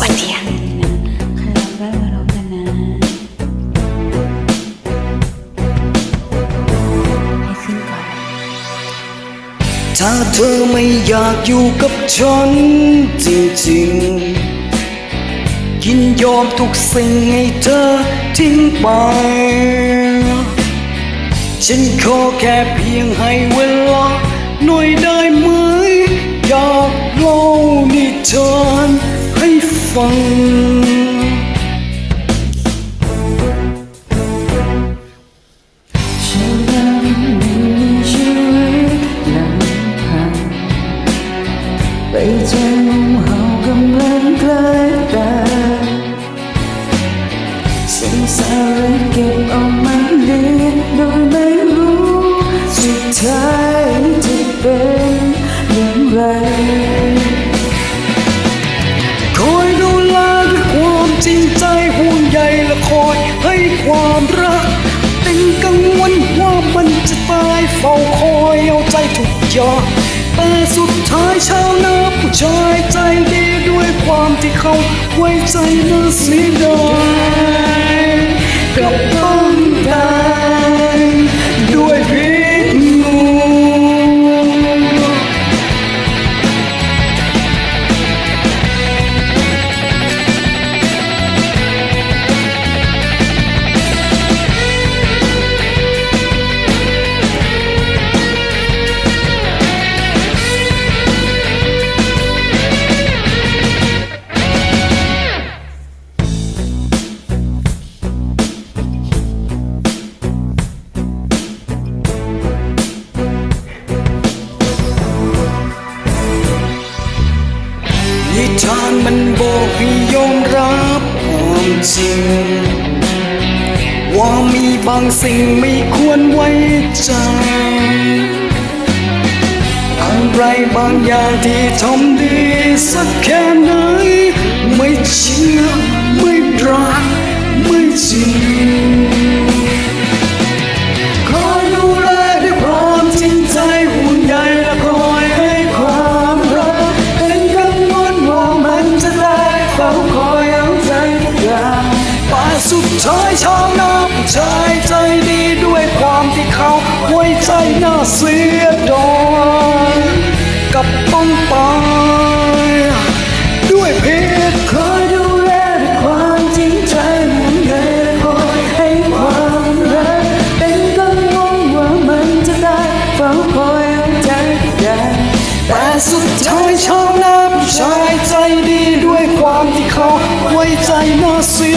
วัสดีค่ะถ้าเธอไม่อยากอยู่กับฉันจริงๆ ยินยอมทุกสิ่งให้เธอทิ้งไป ฉันขอแค่เพียงให้เวลาหน่อยได้ไหม ฟัง ฉันยังมีชีวิตลำพังไปเจองูเห่ากำลังใกล้ตายสิ่งสารเก็บเอามาเลี้ยงโดยไม่รู้สุดท้ายจะเป็น ความรัก เป็นกังวลว่ามันจะตายเฝ้าคอยเอาใจทุกอย่างแต่สุดท้ายชาวนาผู้ชายใจดีด้วยความที่เขาไว้ใจน่าเสียดาย จริง ว่ามีบางสิ่งไม่ควรไว้ใจอะไรบางอย่างที่ทำดีสักแค่ไหน ไม่เชื่อไม่รักไม่จริงคอยดูแลด้วยความจริงใจห่วงใยและคอยให้ความรักเป็นกังวลว่ามันจะได้เฝ้าคอย เอาใจทุกอย่าสุดท้ายชาวนาผู้ชายใจดีด้วยความที่เขาไว้ใจน่าเสียดายกับต้องตายด้วยเพศคอยดูแลด้วยความจริงใจห่วงใยและคอยให้ความรักเป็นกังวลว่ามันจะได้เฝ้าคอยเอาใจทุกอย่างแต่สุดท้ายชาวนาผู้ชายใจดีด้วยความที่เขา ไว้ใจน่าเสี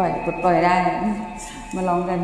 ปล่อยปลดปล่อยได้ มาลองกัน